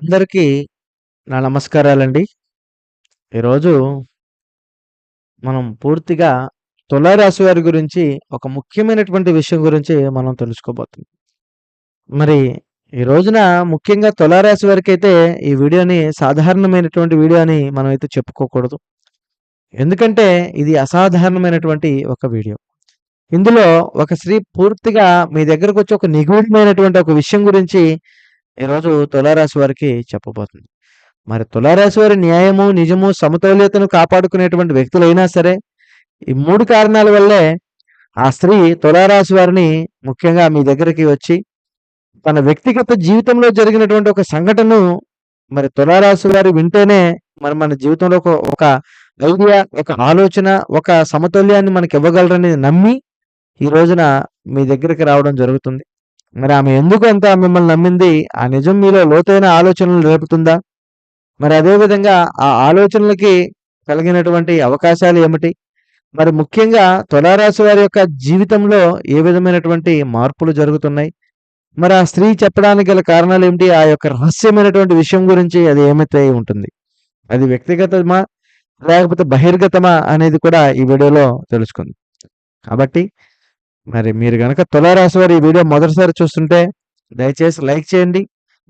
అందరికీ నా నమస్కారాలండి. ఈరోజు మనం పూర్తిగా తులారాశి వారి గురించి ఒక ముఖ్యమైనటువంటి విషయం గురించి మనం తెలుసుకోబోతున్నాం. మరి ఈ రోజున ముఖ్యంగా తులారాశి అయితే ఈ వీడియోని సాధారణమైనటువంటి వీడియో అని మనం అయితే చెప్పుకోకూడదు. ఎందుకంటే ఇది అసాధారణమైనటువంటి ఒక వీడియో. ఇందులో ఒక స్త్రీ పూర్తిగా మీ దగ్గరకొచ్చి ఒక నిగూఢమైనటువంటి ఒక విషయం గురించి ఈరోజు తులారాశి వారికి చెప్పబోతుంది. మరి తులారాశి వారి న్యాయము, నిజము, సమతౌల్యతను కాపాడుకునేటువంటి వ్యక్తులైనా సరే, ఈ మూడు కారణాల వల్లే ఆ స్త్రీ తులారాశి వారిని ముఖ్యంగా మీ దగ్గరికి వచ్చి, తన వ్యక్తిగత జీవితంలో జరిగినటువంటి ఒక సంఘటనను మరి తులారాశి వారు వింటేనే మరి మన జీవితంలో ఒక ఐడియా, ఒక ఆలోచన, ఒక సమతుల్యాన్ని మనకి ఇవ్వగలరని నమ్మి, ఈ రోజున మీ దగ్గరికి రావడం జరుగుతుంది. మరి ఆమె ఎందుకు అంత మిమ్మల్ని నమ్మింది? ఆ నిజం మీలో లోతైన ఆలోచనలు రేపుతుందా? మరి అదేవిధంగా ఆ ఆలోచనలకి కలిగినటువంటి అవకాశాలు ఏమిటి? మరి ముఖ్యంగా తులారాశి వారి యొక్క జీవితంలో ఏ విధమైనటువంటి మార్పులు జరుగుతున్నాయి? మరి ఆ స్త్రీ చెప్పడానికి గల కారణాలు ఏమిటి ఆ యొక్క రహస్యమైనటువంటి విషయం గురించి అది ఏమైతే ఉంటుంది? అది వ్యక్తిగతమా? లేకపోతే బహిర్గతమా? అనేది కూడా ఈ వీడియోలో తెలుసుకుంది కాబట్టి మరి మీరు కనుక తులారాశి వారు ఈ వీడియో మొదటిసారి చూస్తుంటే దయచేసి లైక్ చేయండి.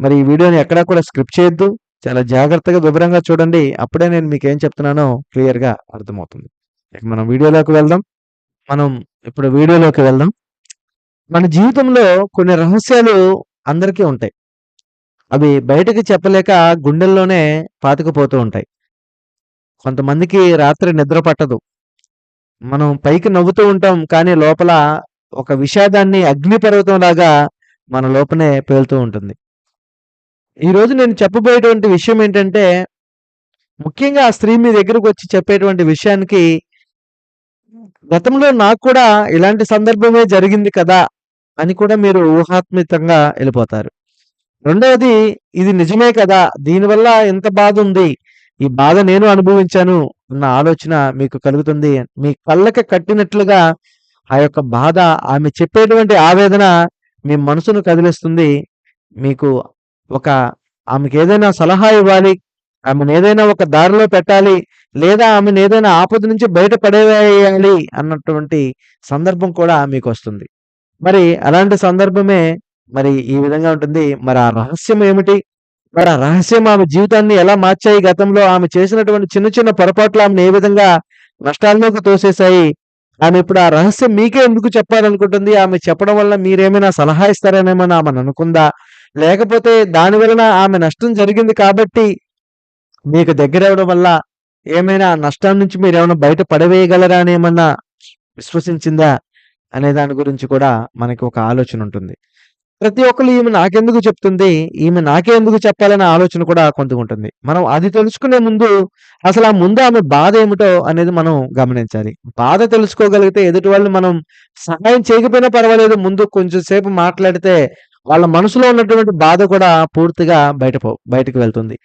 మరి ఈ వీడియోని ఎక్కడా కూడా స్క్రిప్ట్ చేయొద్దు. చాలా జాగ్రత్తగా, వివరంగా చూడండి. అప్పుడే నేను మీకు ఏం చెప్తున్నానో క్లియర్‌గా అర్థమవుతుంది. ఇక మనం వీడియోలోకి వెళ్దాం. మనం ఇప్పుడు వీడియోలోకి వెళ్దాం. మన జీవితంలో కొన్ని రహస్యాలు అందరికీ ఉంటాయి. అవి బయటకి చెప్పలేక గుండెల్లోనే పాతుకుపోతూ ఉంటాయి. కొంతమందికి రాత్రి నిద్ర పట్టదు. మనం పైకి నవ్వుతూ ఉంటాం. కానీ లోపల ఒక విషాదాన్ని అగ్నిపర్వతంలాగా మన లోపనే పేలుతూ ఉంటుంది. ఈరోజు నేను చెప్పబోయేటువంటి విషయం ఏంటంటే, ముఖ్యంగా ఆ స్త్రీ మీ దగ్గరకు వచ్చి చెప్పేటువంటి విషయానికి గతంలో నాకు కూడా ఇలాంటి సందర్భమే జరిగింది కదా! అని కూడా మీరు ఊహాత్మితంగా వెళ్ళిపోతారు రెండవది ఇది నిజమే కదా! దీనివల్ల ఎంత బాధ ఉంది ఈ బాధ నేను అనుభవించాను అన్న ఆలోచన మీకు కలుగుతుంది. మీ కళ్ళకి కట్టినట్లుగా ఆ యొక్క బాధ, ఆమె చెప్పేటువంటి ఆవేదన మీ మనసును కదిలిస్తుంది. మీకు ఒక ఆమెకేదైనా సలహా ఇవ్వాలి. ఆమెను ఏదైనా ఒక దారిలో పెట్టాలి. లేదా ఆమెను ఏదైనా ఆపద నుంచి బయటపడేయాలి అన్నటువంటి సందర్భం కూడా మీకు వస్తుంది మరి అలాంటి సందర్భమే మరి ఈ విధంగా ఉంటుంది. మరి ఆ రహస్యం ఏమిటి? మరి ఆ రహస్యం ఆమె జీవితాన్ని ఎలా మార్చాయి? గతంలో ఆమె చేసినటువంటి చిన్న చిన్న పొరపాట్లు ఆమెను ఏ విధంగా నష్టాల్లోకి తోసేశాయి? ఆమె ఇప్పుడు ఆ రహస్యం మీకే ఎందుకు చెప్పాలనుకుంటుంది? ఆమె చెప్పడం వల్ల మీరేమైనా సలహా ఇస్తారనేమన్నా ఆమెననుకుందా? లేకపోతే దాని వలన ఆమె నష్టం జరిగింది కాబట్టి మీకు దగ్గర అవడం వల్ల ఏమైనా నష్టం నుంచి మీరేమైనా బయట పడవేయగలరా అని ఏమన్నా విశ్వసించిందా? అనే దాని గురించి కూడా మనకి ఒక ఆలోచన ఉంటుంది. ప్రతి ఒక్కళ్ళు ఈమె నాకెందుకు చెప్తుంది? ఈమె నాకే ఎందుకు చెప్పాలనే ఆలోచన కూడా కొంత ఉంటుంది మనం అది తెలుసుకునే ముందు అసలు ఆ ముందు ఆమె బాధ ఏమిటో అనేది మనం గమనించాలి. బాధ తెలుసుకోగలిగితే ఎదుటి వాళ్ళని మనం సహాయం చేయకపోయినా పర్వాలేదు. ముందు కొంచెం సేపు మాట్లాడితే వాళ్ళ మనసులో ఉన్నటువంటి బాధ కూడా పూర్తిగా బయట బయటకు వెళ్తుంది.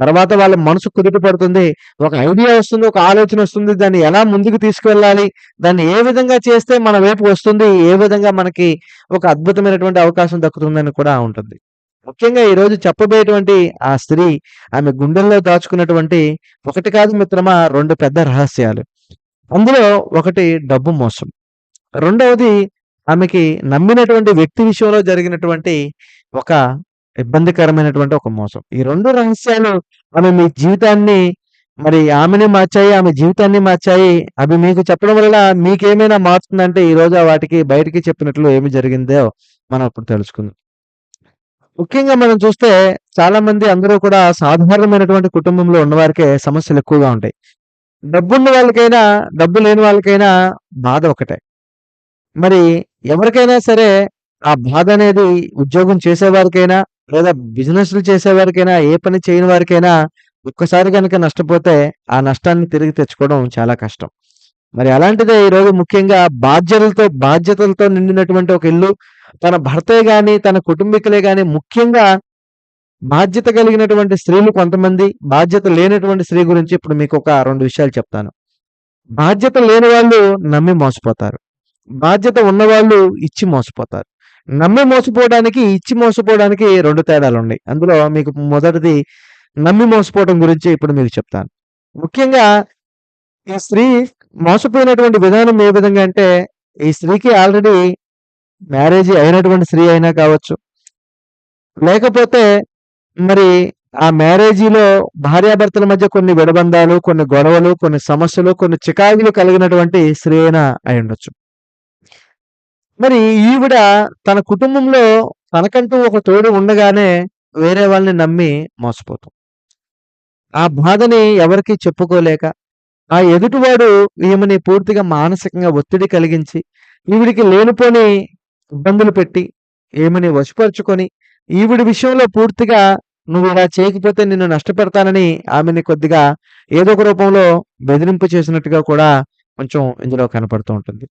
తర్వాత వాళ్ళ మనసు కుదుట పడుతుంది. ఒక ఐడియా వస్తుంది. ఒక ఆలోచన వస్తుంది. దాన్ని ఎలా ముందుకు తీసుకువెళ్ళాలి? దాన్ని ఏ విధంగా చేస్తే మన వైపు వస్తుంది? ఏ విధంగా మనకి ఒక అద్భుతమైనటువంటి అవకాశం దక్కుతుందని కూడా ఉంటుంది. ముఖ్యంగా ఈరోజు చెప్పబోయేటువంటి ఆ స్త్రీ ఆమె గుండెల్లో దాచుకున్నటువంటి ఒకటి కాదు మిత్రమా రెండు పెద్ద రహస్యాలు. అందులో ఒకటి డబ్బు మోసం. రెండవది ఆమెకి నమ్మినటువంటి వ్యక్తి విషయంలో జరిగినటువంటి ఒక ఇబ్బందికరమైనటువంటి ఒక మోసం. ఈ 2 రహస్యాలు ఆమె మీ జీవితాన్ని మరి ఆమెని మార్చాయి. ఆమె జీవితాన్ని మార్చాయి. అవి మీకు చెప్పడం వల్ల మీకేమైనా మారుతుందంటే ఈరోజు వాటికి బయటికి చెప్పినట్లు ఏమి జరిగిందో మనం ఇప్పుడు తెలుసుకుందాం. ముఖ్యంగా మనం చూస్తే చాలామంది అందరూ కూడా సాధారణమైనటువంటి కుటుంబంలో ఉన్నవారికే సమస్యలు ఎక్కువగా ఉంటాయి. డబ్బున్న వాళ్ళకైనా, డబ్బు లేని వాళ్ళకైనా బాధ ఒకటే. మరి ఎవరికైనా సరే ఆ బాధ అనేది ఉద్యోగం చేసేవారికైనా, లేదా బిజినెస్‌లు చేసేవారికైనా, ఏ పని చేయని వారికైనా ఒక్కసారి కనుక నష్టపోతే ఆ నష్టాన్ని తిరిగి తెచ్చుకోవడం చాలా కష్టం. మరి అలాంటిదే ఈరోజు ముఖ్యంగా బాధ్యతలతో బాధ్యతలతో నిండినటువంటి ఒక ఇల్లు, తన భర్తే గాని, తన కుటుంబీకులే గాని ముఖ్యంగా బాధ్యత కలిగినటువంటి స్త్రీలు కొంతమంది, బాధ్యత లేనటువంటి స్త్రీ గురించి ఇప్పుడు మీకు ఒక రెండు విషయాలు చెప్తాను. బాధ్యత లేని వాళ్ళు నమ్మి మోసపోతారు. బాధ్యత ఉన్నవాళ్ళు ఇచ్చి మోసపోతారు. నమ్మి మోసపోవడానికి, ఇచ్చి మోసపోవడానికి రెండు తేడాలు ఉన్నాయి అందులో మీకు మొదటిది నమ్మి మోసపోవడం గురించి ఇప్పుడు మీకు చెప్తాను. ముఖ్యంగా ఈ స్త్రీ మోసపోయినటువంటి విధానం ఏ విధంగా అంటే, ఈ స్త్రీకి ఆల్రెడీ మ్యారేజ్ అయినటువంటి స్త్రీ అయినా కావచ్చు. లేకపోతే మరి ఆ మ్యారేజీలో భార్యాభర్తల మధ్య కొన్ని విడబంధాలు, కొన్ని గొడవలు, కొన్ని సమస్యలు, కొన్ని చికాకులు కలిగినటువంటి స్త్రీ అయినా అయి ఉండొచ్చు మరి ఈవిడ తన కుటుంబంలో తనకంటూ ఒక తోడు ఉండగానే వేరే వాళ్ళని నమ్మి మోసపోతాం ఆ బాధని ఎవరికీ చెప్పుకోలేక, ఆ ఎదుటివాడు ఈమెని పూర్తిగా మానసికంగా ఒత్తిడి కలిగించి, ఈవిడికి లేనిపోని ఇబ్బందులు పెట్టి, ఈమెని వశపరుచుకొని, ఈవిడి విషయంలో పూర్తిగా నువ్వు ఇలా చేయకపోతే నిన్ను నష్టపెడతానని ఆమెని కొద్దిగా ఏదో ఒక రూపంలో బెదిరింపు చేసినట్టుగా కూడా కొంచెం ఇందులో కనపడుతూ ఉంటుంది.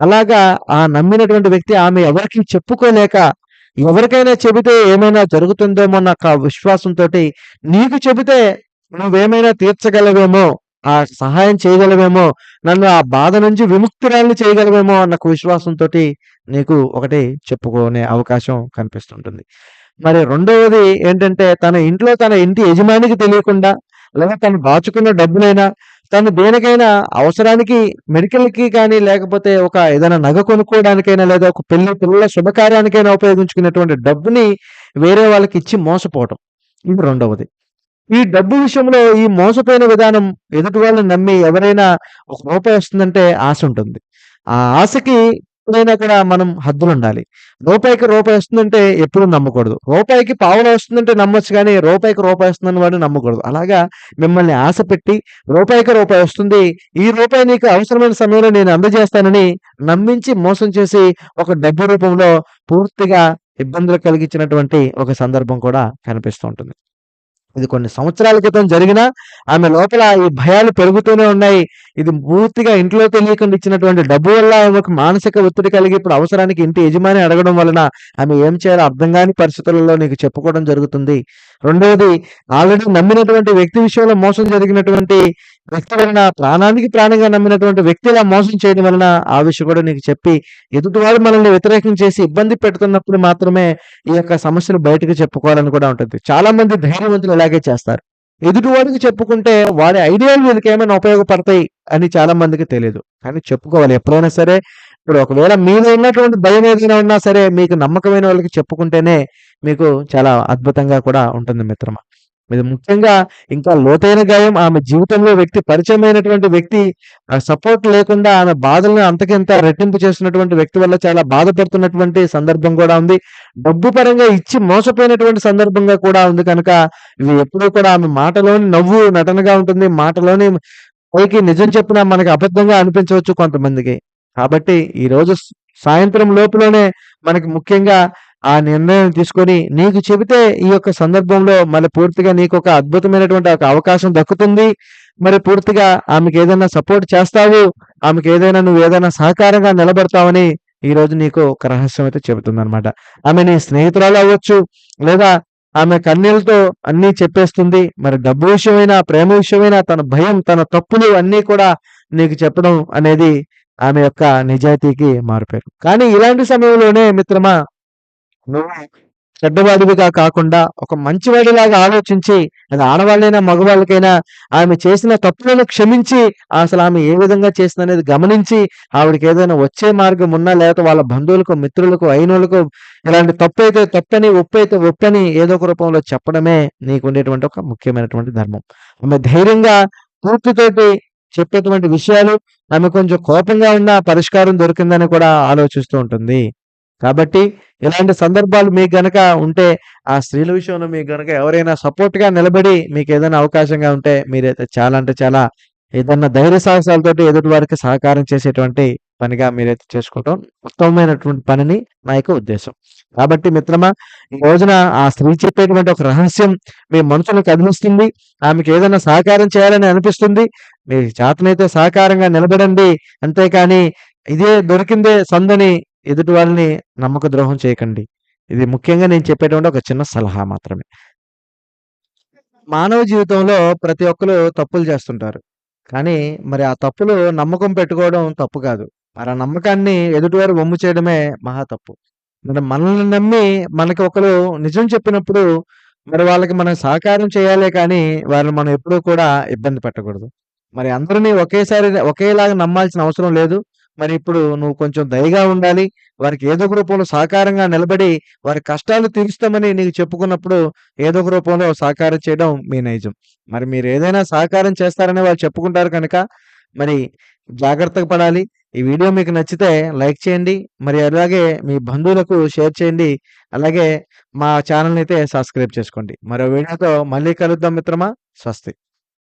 అలాగా ఆ నమ్మినటువంటి వ్యక్తి ఆమె ఎవరికీ చెప్పుకోలేక, ఎవరికైనా చెబితే ఏమైనా జరుగుతుందేమో నాకు ఒక విశ్వాసంతోటి, నీకు చెబితే నువ్వేమైనా తీర్చగలవేమో, ఆ సహాయం చేయగలవేమో, నన్ను ఆ బాధ నుంచి విముక్తురాలిని చేయగలవేమో అన్న విశ్వాసంతో విశ్వాసంతోటి నీకు ఒకటి చెప్పుకునే అవకాశం కనిపిస్తుంటుంది. మరి రెండవది ఏంటంటే, తన ఇంట్లో తన ఇంటి యజమానికి తెలియకుండా, లేదా తను దాచుకున్న డబ్బులైనా, తను దేనికైనా అవసరానికి మెడికల్‌కి కానీ, లేకపోతే ఒక ఏదైనా నగ కొనుక్కోవడానికైనా, లేదా ఒక పెళ్ళి పిల్లల శుభకార్యానికైనా ఉపయోగించుకునేటువంటి డబ్బుని వేరే వాళ్ళకి ఇచ్చి మోసపోవటం. ఇది రెండవది. ఈ డబ్బు విషయంలో ఈ మోసపోయిన విధానం ఎదుటి వాళ్ళని నమ్మి ఎవరైనా ఒక రూపాయి వస్తుందంటే ఆశ ఉంటుంది. ఆ ఆశకి ఎప్పుడైనా కూడా మనం హద్దులుండాలి. రూపాయికి రూపాయి వస్తుందంటే ఎప్పుడు నమ్మకూడదు. రూపాయికి పావులు వస్తుందంటే నమ్మొచ్చు కానీ రూపాయికి రూపాయి వస్తుందని వాడిని నమ్మకూడదు. అలాగా మిమ్మల్ని ఆశ పెట్టి, రూపాయికి రూపాయి వస్తుంది. ఈ రూపాయి నీకు అవసరమైన సమయంలో నేను అందజేస్తానని నమ్మించి, మోసం చేసి ఒక డబ్బు రూపంలో పూర్తిగా ఇబ్బందులు కలిగించినటువంటి ఒక సందర్భం కూడా కనిపిస్తూ ఉంటుంది. ఇది కొన్ని సంవత్సరాల క్రితం జరిగినా, ఆమె లోపల ఈ భయాలు పెరుగుతూనే ఉన్నాయి. ఇది పూర్తిగా ఇంట్లో తెలియకుండా ఇచ్చినటువంటి డబ్బు వల్ల ఆమెకు మానసిక ఒత్తిడి కలిగి, ఇప్పుడు అవసరానికి ఇంటి యజమాని అడగడం వలన ఆమె ఏం చేయాలో అర్థం కాని పరిస్థితులలో నీకు చెప్పుకోవడం జరుగుతుంది. రెండవది ఆల్రెడీ నమ్మినటువంటి వ్యక్తి విషయంలో మోసం జరిగినటువంటి వ్యక్తి వలన ప్రాణానికి ప్రాణంగా నమ్మినటువంటి వ్యక్తి ఇలా మోసం చేయడం వలన ఆ విషయం కూడా నీకు చెప్పి, ఎదుటివాడు మనల్ని వ్యతిరేకం చేసి ఇబ్బంది పెడుతున్నప్పుడు మాత్రమే ఈ యొక్క సమస్యను బయటకు చెప్పుకోవాలని కూడా ఉంటుంది. చాలా మంది ధైర్యవంతులు ఇలాగే చేస్తారు. ఎదుటివాడికి చెప్పుకుంటే వాడి ఐడియాలు వీళ్ళకేమైనా ఉపయోగపడతాయి అని చాలా మందికి తెలియదు కానీ చెప్పుకోవాలి ఎప్పుడైనా సరే. ఇప్పుడు ఒకవేళ మీద ఉన్నటువంటి భయం ఏదైనా ఉన్నా సరే, మీకు నమ్మకమైన వాళ్ళకి చెప్పుకుంటేనే మీకు చాలా అద్భుతంగా కూడా ఉంటుంది మిత్రమా. ఇది ముఖ్యంగా ఇంకా లోతైన గాయం ఆమె జీవితంలో వ్యక్తి పరిచయమైనటువంటి వ్యక్తి సపోర్ట్ లేకుండా ఆమె బాధలను అంతకింత రెట్టింపు చేస్తున్నటువంటి వ్యక్తి వల్ల చాలా బాధపడుతున్నటువంటి సందర్భం కూడా ఉంది. డబ్బు పరంగా ఇచ్చి మోసపోయినటువంటి సందర్భంగా కూడా ఉంది కనుక, ఇవి ఎప్పుడూ కూడా ఆమె మాటలోని నవ్వు నటనగా ఉంటుంది. మాటలోని పైకి నిజం చెప్పినా మనకి అబద్ధంగా అనిపించవచ్చు కొంతమందికి. కాబట్టి ఈ రోజు సాయంత్రం లోపులోనే మనకి ముఖ్యంగా ఆ నిర్ణయం తీసుకొని, నీకు చెబితే ఈ యొక్క సందర్భంలో మరి పూర్తిగా నీకొక అద్భుతమైనటువంటి ఒక అవకాశం దక్కుతుంది. మరి పూర్తిగా ఆమెకేదైనా సపోర్ట్ చేస్తావు. ఆమెకు ఏదైనా నువ్వు ఏదైనా సహకారంగా నిలబడతావని ఈరోజు నీకు ఒక రహస్యం అయితే చెబుతుందనమాట. ఆమె నీ స్నేహితురాలు అవ్వచ్చు, లేదా ఆమె కన్నీళ్ళతో అన్నీ చెప్పేస్తుంది. మరి డబ్బు విషయమైనా, ప్రేమ విషయమైనా తన భయం, తన తప్పులు అన్నీ కూడా నీకు చెప్పడం అనేది ఆమె యొక్క నిజాయితీకి మారిపోయారు కానీ ఇలాంటి సమయంలోనే మిత్రమా నువ్వు చెడ్డవాడివిగా కాకుండా, ఒక మంచివాడిలాగా ఆలోచించి, అది ఆడవాళ్ళైనా, మగవాళ్ళకైనా ఆమె చేసిన తప్పులను క్షమించి, అసలు ఆమె ఏ విధంగా చేసిందనేది గమనించి, ఆవిడకి ఏదైనా వచ్చే మార్గం ఉన్నా, లేకపోతే వాళ్ళ బంధువులకు, మిత్రులకు, అయినోళ్ళకు ఇలాంటి తప్పు అయితే తప్పని, ఒప్పైతే ఒప్పని ఏదో ఒక రూపంలో చెప్పడమే నీకు ఉండేటువంటి ఒక ముఖ్యమైనటువంటి ధర్మం. ఆమె ధైర్యంగా పూర్తితోటి చెప్పేటువంటి విషయాలు, ఆమె కొంచెం కోపంగా ఉన్నా పరిష్కారం దొరికిందని కూడా ఆలోచిస్తూ ఉంటుంది. కాబట్టి ఇలాంటి సందర్భాలు మీకు గనక ఉంటే, ఆ స్త్రీల విషయంలో మీకు గనక ఎవరైనా సపోర్ట్‌గా నిలబడి మీకు ఏదైనా అవకాశంగా ఉంటే, మీరైతే చాలా అంటే చాలా ఏదన్నా ధైర్య సాహసాలతోటి ఎదుటి వారికి సహకారం చేసేటువంటి పనిగా మీరైతే చేసుకోవటం ఉత్తమమైనటువంటి పనిని నా యొక్క ఉద్దేశం. కాబట్టి మిత్రమా, ఈ రోజున ఆ స్త్రీ చెప్పేటువంటి ఒక రహస్యం మీ మనసును కదిలిస్తుంది. ఆమెకేదైనా సహకారం చేయాలని అనిపిస్తుంది. మీ చేతనైతే సహకారంగా నిలబడండి. అంతేకాని ఇదే దొరికిందే సందని ఎదుటి వాళ్ళని నమ్మక ద్రోహం చేయకండి. ఇది ముఖ్యంగా నేను చెప్పేటువంటి ఒక చిన్న సలహా మాత్రమే. మానవ జీవితంలో ప్రతి ఒక్కరు తప్పులు చేస్తుంటారు. కానీ మరి ఆ తప్పులు నమ్మకం పెట్టుకోవడం తప్పు కాదు. మరి ఆ నమ్మకాన్ని ఎదుటివారు వమ్ము చేయడమే మహా తప్పు. మరి మనల్ని నమ్మి మనకి ఒకరు నిజం చెప్పినప్పుడు మరి వాళ్ళకి మనం సహకారం చేయాలే కానీ వాళ్ళని మనం ఎప్పుడూ కూడా ఇబ్బంది పెట్టకూడదు. మరి అందరిని ఒకేసారి ఒకేలాగా నమ్మాల్సిన అవసరం లేదు. మరి ఇప్పుడు నువ్వు కొంచెం దయగా ఉండాలి. వారికి ఏదో ఒక రూపంలో సహకారంగా నిలబడి వారి కష్టాలు తీరుస్తామని నీకు చెప్పుకున్నప్పుడు ఏదో ఒక రూపంలో సహకారం చేయడం మీ నైజం. మరి మీరు ఏదైనా సహకారం చేస్తారని వాళ్ళు చెప్పుకుంటారు కనుక మరి జాగ్రత్తగా పడాలి. ఈ వీడియో మీకు నచ్చితే లైక్ చేయండి. మరి అలాగే మీ బంధువులకు షేర్ చేయండి. అలాగే మా ఛానెల్‌ని అయితే సబ్స్క్రైబ్ చేసుకోండి. మరో వీడియోతో మళ్ళీ కలుద్దాం మిత్రమా. స్వస్తి.